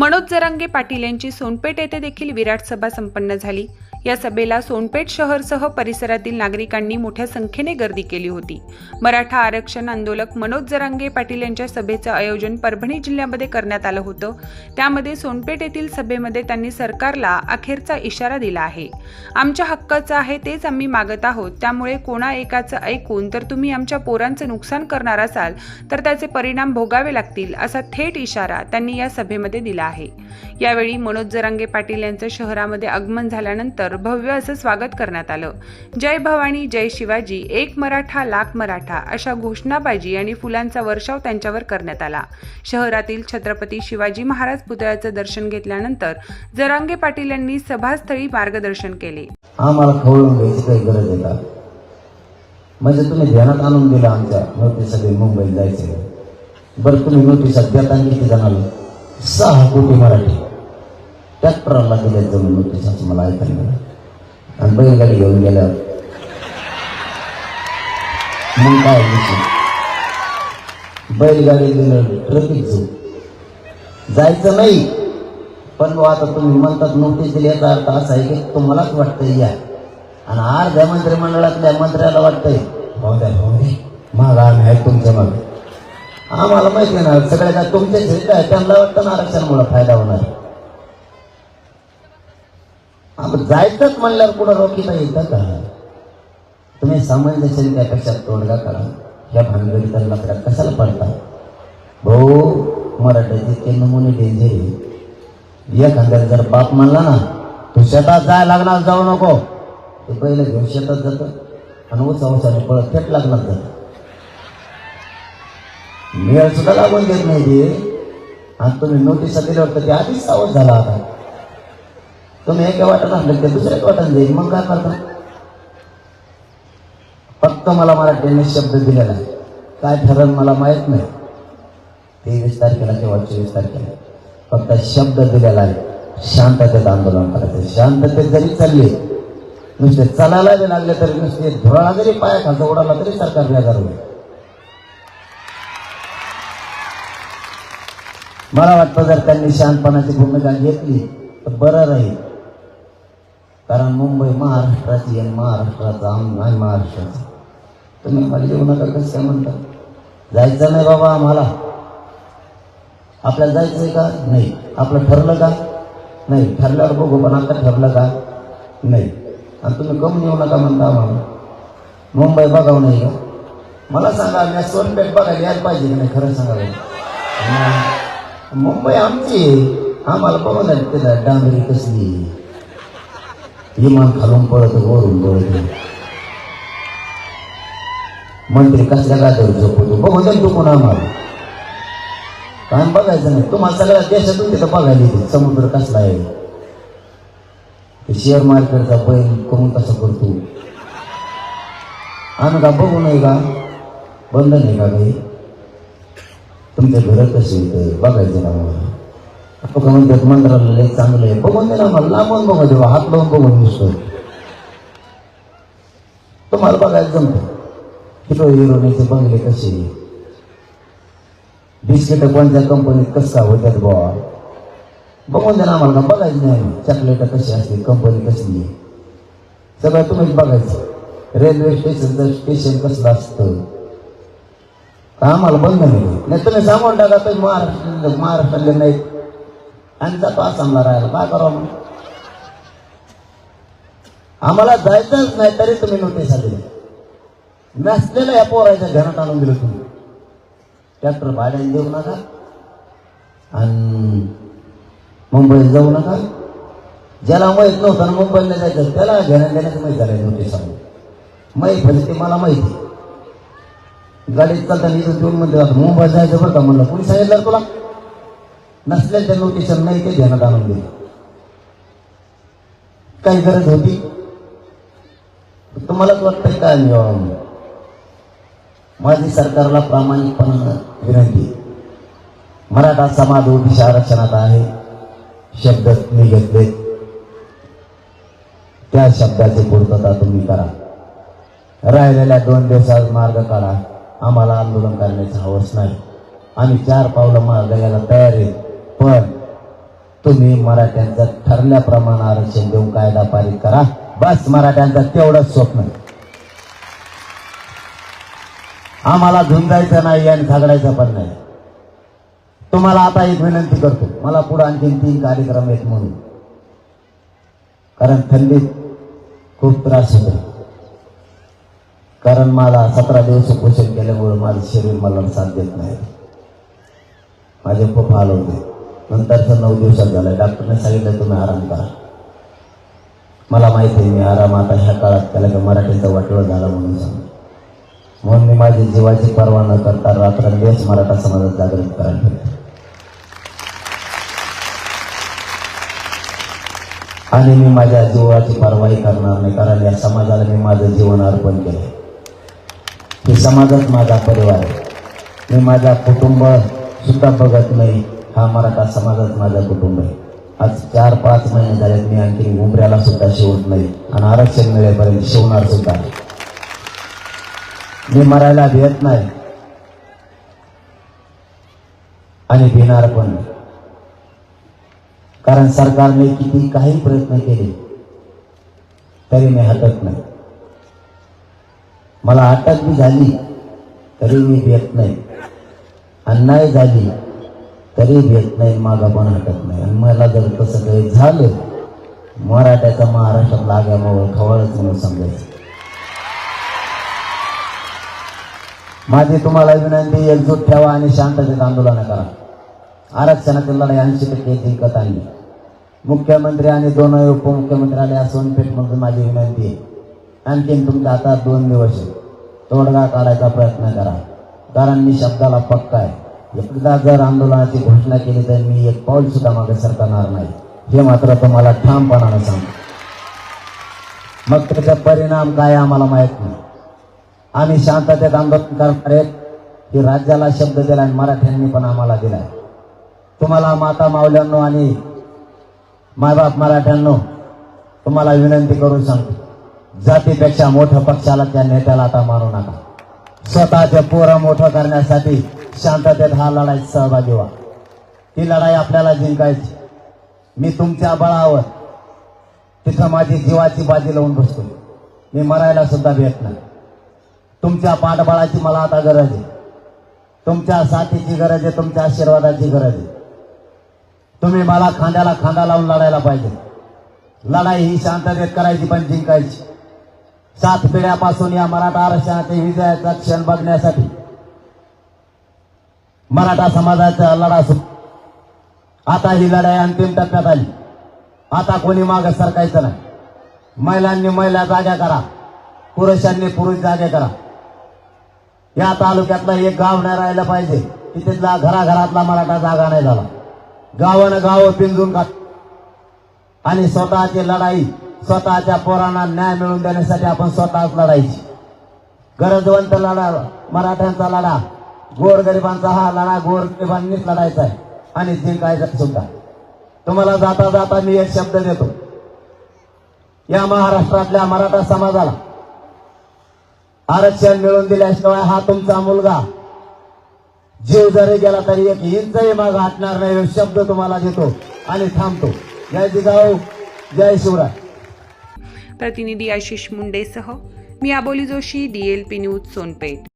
मनोज जरांगे पाटील यांची सोनपेठ येथे देखील विराट सभा संपन्न झाली. या सभेला सोनपेठ शहरसह परिसरातील नागरिकांनी मोठ्या संख्येने गर्दी केली होती. मराठा आरक्षण आंदोलक मनोज जरांगे पाटील यांच्या सभेचं आयोजन परभणी जिल्ह्यामध्ये करण्यात आलं होतं. त्यामध्ये सोनपेठ येथील सभेमध्ये त्यांनी सरकारला अखेरचा इशारा दिला आहे. आमच्या हक्काचं आहे तेच आम्ही मागत आहोत. त्यामुळे कोणा एकाचं ऐकून तर तुम्ही आमच्या पोरांचं नुकसान करणार असाल तर त्याचे परिणाम भोगावे लागतील असा थेट इशारा त्यांनी या सभेमध्ये दिला आहे. यावेळी मनोज जरांगे पाटील यांचं शहरामध्ये आगमन झाल्यानंतर भव्य असं स्वागत करण्यात आलं. जय भवानी जय शिवाजी एक मराठा लाख मराठा अशा घोषणाबाजी आणि फुलांचा वर्षाव त्यांच्यावर करण्यात आला. शहरातील छत्रपती शिवाजी महाराज पुतळ्याचं दर्शन घेतल्यानंतर जरांगे पाटील यांनी सभास्थळी मार्गदर्शन केले. आम्हाला म्हणजे तुम्ही ध्यानात आणून दिला आमच्या नोटीस सगळे मुंबईत जायचे. बरं तुम्ही नोटीसात देता किती जाणार सहा कोटी मराठी. ट्रॅक्टरला दिले जमीन नोटीस असं मला ऐकायला मिळालं. आणि बैलगाडी घेऊन गेल्यावर मग काय बैलगाडी दिलं ट्रॅफिक जायचं नाही पण आता तुम्ही म्हणतात नोटीस दिली याचा अर्थ असा आहे की तुम्हालाच वाटतंय या आणि अर्ध्या मंत्रिमंडळातल्या मंत्र्याला वाटतंय हो द्या हो दे मागा आम्ही आहे तुमच्या मग आम्हाला माहिती आहे ना सगळ्या हे काय त्यांना वाटतं ना आरक्षणामुळे फायदा होणार आपण जायचंच म्हणल्यावर कुठं नाही येतं का तुम्ही सामंजस्याने त्यापेक्षा तोडगा करा. या भानगडी त्यांना कशाला पडता भाऊ मराठीचे ते नमुने डेंजर आहे. एखाद्याला जर बाप म्हणला ना तू शेतात जाय लागणार जाऊ नको. ते पहिलं घेऊन शेतात जातं. आणि उचा उसाने पळत थेट लागणार जातं. मेळ सुद्धा लागून देत नाही ते. आणि तुम्ही नोटिसा दिल्यावर तर ते आधीच सावध झाला आता. तुम्ही एका वाटत असलं ते दुसऱ्याच वाटत जाईल मग काय करता? फक्त मला मराठीने शब्द दिलेला आहे काय ठरल मला माहीत नाही. तेवीस तारखेला किंवा चोवीस तारखेला. फक्त शब्द दिलेला आहे. शांततेत आंदोलन करायचं. शांततेत जरी चालले नुसते चालायला जरी लागले तरी नुसते धुराळा जरी पाया खालचा उडाला तरी सरकार बेजार होईल. मला वाटतं जर त्यांनी शांतपणाची भूमिका घेतली तर बरं राहील. कारण मुंबई महाराष्ट्राची आहे महाराष्ट्राचा आम आहे महाराष्ट्राचा तुम्ही मला देऊ नका कसं काय म्हणता? जायचं नाही बाबा आम्हाला. आपल्याला जायचं आहे का? नाही. आपलं ठरलं का? नाही. ठरल्यावर बघू पण आता ठरलं का? नाही. आणि तुम्ही कमी येऊ नका म्हणता आम्हाला. मुंबई बघावं नाही का? मला सांगा मी सोनपेठ बघायला यायला पाहिजे की नाही? खरं सांगायला मुंबई आमची आहे. आम्हाला बघून झाली त्याला डांबरी कसली? विमान खालून पळत वरून पळत मंत्री कसल्या गादीवर झोपवतो बघून जाईल कोणा आम्हाला. काय बघायचं नाही. तुम्हाला सगळ्या देशातून तिथं बघायला येते समुद्र कसला आहे? ते शेअर मार्केटचा बैल करून कसं करतो? आम्ही का बघू नाही का? बंद नाही का काही तुमच्या घरात कशी येतं? बघायचं ना मला. आपण का म्हणतात मंदिराला लय चांगलं आहे बघून दे मला लांबून बघा देवा हात लावून बघून दिसतो तुम्हाला बघायला जमतं. हिरो हिरोनीचे बंगले कसे? बिस्किट कोणत्या कंपनीत कसा होत्यात बुवा? बघून दे आम्हाला बघायचं नाही. चॉकलेट कशी असते कंपनी कसली? आहे सगळं तुम्हीच बघायचं. रेल्वे स्टेशनचं स्टेशन कसलं असतं? का आम्हाला बंद नाही नाही तुम्ही सांगून टाका तुम्ही महाराष्ट्र महाराष्ट्रातले नाहीत. आणि जातो आसामला राहायला. काय करावं मग? आम्हाला जायचंच नाही तरी तुम्ही नोटीस आली नसलेलं या पोरायच्या घरात आणून दिलं तुम्ही. ट्रॅक्टर भाड्याने देऊ नका. आणि मुंबईत जाऊ नका. ज्याला माहीत नव्हतं ना मुंबईला जायचं त्याला घेण्यात देण्याचं माहीत झालं नोटीस आणून माहीत म्हणजे ते मला माहिती. गाडीत चालताना इथं दोन म्हणजे मुंबईत जायचं बरं का? म्हणलं कोणी सांगितलं तुला? नसल्याच्या लोकेशन नाही ते ध्यानात आणून दिलं काही गरज होती? तुम्हालाच वाटतंय काय नियम माझी सरकारला प्रामाणिकपणानं विनंती. मराठा समाज ओबीसी आरक्षणात आहे. शब्द मी घेतले. त्या शब्दाची पूर्तता तुम्ही करा. राहिलेल्या दोन दिवसात मार्ग काढा. आम्हाला आंदोलन करण्याचं हवस नाही. आम्ही चार पावलं मार्ग यायला तयार आहे. पण तुम्ही मराठ्यांचं ठरल्याप्रमाणे आरक्षण देऊन कायदा पारित करा. बस मराठ्यांचं तेवढंच स्वप्न आम्हाला झुंजायचं नाही आणि झगडायचं पण नाही. तुम्हाला आता एक विनंती करतो. मला पुढे आणखीन तीन कार्यक्रम आहेत म्हणून. कारण थंडीत खूप त्रास होतो. कारण मला सतरा दिवस उपोषण केल्यामुळे माझं शरीर मला साथ देत नाही. माझे खूप हाल होते. नंतरचं नऊ दिवसात झालं. डॉक्टरने सांगितलं तुम्ही आराम करा. मला माहिती आहे मी आराम आता ह्या काळात त्याला की मराठीचा वाटोळ झाला म्हणून सांग म्हणून मी माझी जीवाची पर्वा न करता रात्रंदिवस मराठा समाजात जागृत करायला पाहिजे आणि मी माझ्या जीवाची पर्वाही करणार नाही कारण या समाजाला मी माझं जीवन अर्पण केलं हे समाजात माझा परिवार आहे. मी माझा कुटुंब सुद्धा बघत नाही. हा मराठा समाजात माझा कुटुंब आहे. आज चार पाच महिने झाल्यात मी आणखी उमऱ्याला सुद्धा शिवत नाही आणि आरक्षण मिळेपर्यंत शिवणार सुद्धा मी मरायला भेट नाही आणि भिणार पण नाही. कारण सरकारने किती काही प्रयत्न केले तरी मी हटत नाही. मला अटक बी झाली तरी मी भेट नाही. आणि नाही झाली तरी भेट नाही मागं पण हटत नाही. आणि मला जर तसं काही झालं मराठ्याचा महाराष्ट्रात लागल्यामुळं खवळच म्हणून समजायचं. माझी तुम्हाला विनंती एकजूट ठेवा आणि शांततेत आंदोलन करा. आरक्षणातील लढाई ऐंशी टक्के जिंकत आणली मुख्यमंत्री आणि दोन उपमुख्यमंत्री आले असून सोनपेठ म्हणून माझी विनंती आहे. आणखीन तुमच्या हातात दोन दिवस तोडगा काढायचा प्रयत्न करा. कारण मी शब्दाला पक्का आहे. एकदा जर आंदोलनाची घोषणा केली तर मी एक पाऊल सुद्धा मागे सरकणार नाही. हे मात्र तुम्हाला ठामपणानं सांगतो. मग त्याचा परिणाम काय आम्हाला माहीत नाही. आम्ही शांततेत आंदोलन करणार आहेत की राज्याला शब्द दिला आणि मराठ्यांनी पण आम्हाला दिलाय. तुम्हाला माता मावल्यांनो आणि मायबाप मराठ्यांनो तुम्हाला विनंती करून सांगतो जातीपेक्षा मोठ्या पक्षाला त्या नेत्याला आता मारू नका. स्वतःचे पोरं मोठं करण्यासाठी शांततेत हा लढाईत सहभागी व्हा. ती लढाई आपल्याला जिंकायची. मी तुमच्या बळावर तिथं माझी जीवाची बाजी लावून बसतो. मी मरायला सुद्धा भेट नाही. तुमच्या पाठबळाची मला आता गरज आहे. तुमच्या साथीची गरज आहे तुमच्या आशीर्वादाची गरज आहे. तुम्ही मला खांद्याला खांदा लावून लढायला पाहिजे. लढाई ही शांततेत करायची पण जिंकायची. सात पिढ्यापासून या मराठा आरक्षणाच्या विजयाचा क्षण बघण्यासाठी मराठा समाजाचा लढा सुरू. आता ही लढाई अंतिम टप्प्यात आली. आता कोणी मागे सरकायचं नाही. महिलांनी महिला जाग्या करा. पुरुषांनी पुरुष जागे करा. या तालुक्यातलं एक गाव नाही राहिलं पाहिजे. की तिथला घराघरातला मराठा जागा नाही झाला. गावानं गाव पिंजून का आणि स्वतःची लढाई स्वतःच्या पोरांना न्याय मिळवून देण्यासाठी आपण स्वतःच लढायची. गरजवंत लढा मराठ्यांचा लढा. गोरगरिबांचा हा लढा गोरगरिबांनीच लढायचा आहे. आणि जिंकायचा सुद्धा. तुम्हाला जाता जाता मी एक शब्द देतो. या महाराष्ट्रातल्या मराठा समाजाला आरक्षण मिळवून दिल्याशिवाय हा तुमचा मुलगा जीव जरी गेला तरी एक इंचही माग हटणार नाही शब्द तुम्हाला देतो. आणि थांबतो. जय जिजाऊ जय शिवराय. प्रतिनिधी आशिष मुंडेसह मी आबोली जोशी डीएलपी न्यूज सोनपेठ.